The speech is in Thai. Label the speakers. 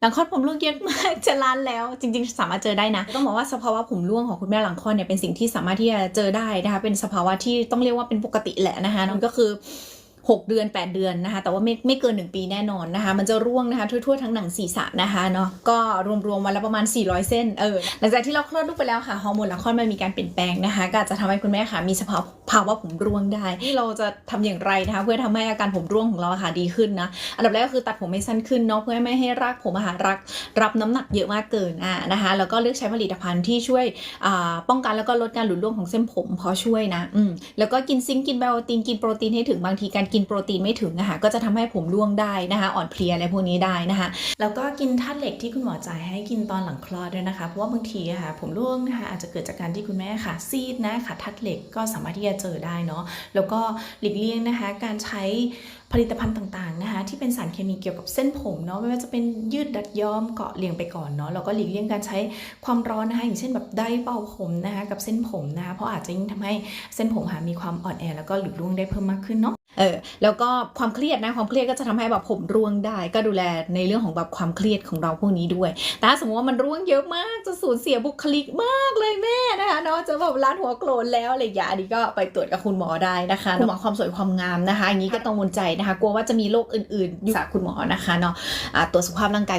Speaker 1: หลังคลอดผมร่วงเยอะมากจะล้านแล้ว จริง ๆ สามารถเจอได้นะ ต้องบอกว่าสภาวะผมร่วงของคุณแม่หลังคลอดเนี่ยเป็นสิ่งที่สามารถที่จะเจอได้นะคะเป็นสภาวะที่ต้องเรียกว่าเป็นปกติแหละนะคะนั่นก็คือ 6 เดือน 8 เดือนนะคะ แต่ว่าไม่ไม่เกิน 1 ปีแน่นอนนะคะ มันจะร่วงนะคะ ทั่วๆทั้งหนังศีรษะนะคะเนาะก็รวมๆวันละประมาณ 400 เส้นเออหลังจากที่เราคลอดลูกไปแล้วค่ะฮอร์โมนหลังคลอดมันมีการเปลี่ยนแปลงนะคะก็จะทำให้คุณแม่ค่ะมีสภาวะภาวะผมร่วงได้ที่เราจะทำอย่างไรนะคะ เพื่อทำให้อาการผมร่วงของเราค่ะดีขึ้นนะอันดับแรกก็คือตัดผมให้สั้นขึ้นเนาะเพื่อไม่ให้รากผมอะค่ะรักรับน้ำหนักเยอะมากเกินอะนะคะแล้วก็เลือกใช้ผลิตภัณฑ์ที่ช่วยอ่าป้องกันแล้วก็ลดการหลุดร่วงของเส้นผมพอช่วยนะอืมแล้วก็กินซิงค์กินไบโอตินกินโปรตีนให้ถึงบางทีการกินินโปรตีนไม่ถึงอะคะก็จะทำให้ผมร่วงได้นะคะอ่อนเพลียอะไรพวกนี้ได้นะคะแล้วก็กินธาตุเหล็กที่คุณหมอจ่ายให้กินตอนหลังคลอดด้วยนะคะเพราะว่าบางทีอะค่ะผมร่วงนะคะอาจจะเกิดจากการที่คุณแม่ค่ะซีดนะขาดธาตุเหล็กก็สามารถที่จะเจอได้เนาะแล้วก็หลีกเลี่ยงนะคะการใช้ผลิตภัณฑ์ต่างๆนะคะที่เป็นสารเคมีเกี่ยวกับเส้นผมเนาะไม่ว่าจะเป็นยืดดัดย้อมเกาะเรียงไปก่อนเนาะแล้วก็หลีกเลี่ยงการใช้ความร้อนนะคะอย่างเช่นแบบไดร์เป่าผมนะคะกับเส้นผมนะคะเพราะอาจจะยิ่งทำให้เส้นผมค่ะมีความอ่อนแอแล้วก็หลุดร่วงได้เพิ่มมากขึ้นเนาะ เออแล้วก็ความเครียดนะความเครียดก็จะทำให้แบบผมร่วงได้ ก็ดูแลในเรื่องของแบบความเครียดของเราพวกนี้ด้วย แต่ถ้าสมมติว่ามันร่วงเยอะมากจะสูญเสียบุคลิกมากเลยแม่นะคะเนาะจะแบบร้านหัวโกรนแล้วอะไรอย่างเงี้ยอันนี้ก็ไปตรวจกับคุณหมอได้นะคะคุณหมอความสวยความงามนะคะอย่างนี้ก็กังวลใจนะคะ กลัวว่าจะมีโรคอื่นๆอยู่จากคุณหมอนะคะเนาะอ่าตรวจสุขภาพร่างกาย